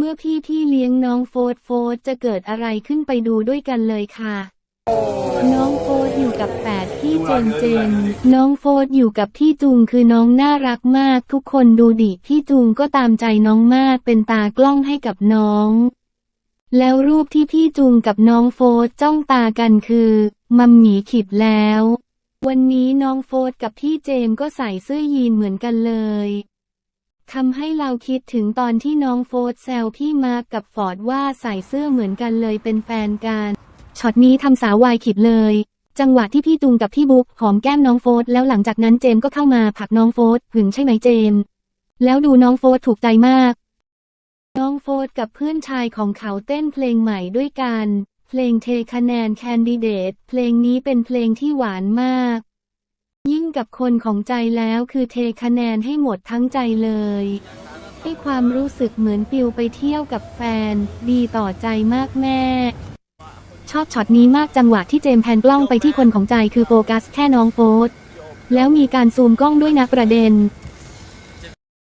เมื่อพี่พี่เลี้ยงน้องโฟดโฟดจะเกิดอะไรขึ้นไปดูด้วยกันเลยค่ะ น้องโฟดอยู่กับแปดพี่เจนเจน น้องโฟดอยู่กับพี่จุงคือน้องน่ารักมากทุกคนดูดิพี่จุงก็ตามใจน้องมากเป็นตากล้องให้กับน้อง แล้วรูปที่พี่จุงกับน้องโฟดจ้องตากันคือมัมหมีขิดแล้ว วันนี้น้องโฟดกับพี่เจมก็ใส่เสื้อยีนเหมือนกันเลย ทำให้เราคิดถึงตอนที่น้องโฟดแซวพี่มาร์กกับฟอร์ดว่าใส่เสื้อเหมือนกันเลยเป็นแฟนกันช็อตนี้ทำสาววายขิดเลย จังหวะที่พี่จุงกับพี่บุ๊กหอมแก้มน้องโฟดแล้วหลังจากนั้นเจมก็เข้ามาผลักน้องโฟดหึงใช่ไหมเจม แล้วดูน้องโฟดถูกใจมาก น้องโฟดกับเพื่อนชายของเขาเต้นเพลงใหม่ด้วยกัน เพลงเทคะแนนแคนดิเดตเพลงนี้เป็นเพลงที่หวานมาก ยิ่งกับคนของใจแล้วคือเทคะแนนให้หมดทั้งใจเลย ให้ความรู้สึกเหมือนปิวไปเที่ยวกับแฟน ดีต่อใจมากแม่ ชอบช็อตนี้มากจังหวะที่เจมแพนกล้องไปที่คนของใจคือโฟกัสแค่น้องโฟสแล้วมีการซูมกล้องด้วยนะประเด็น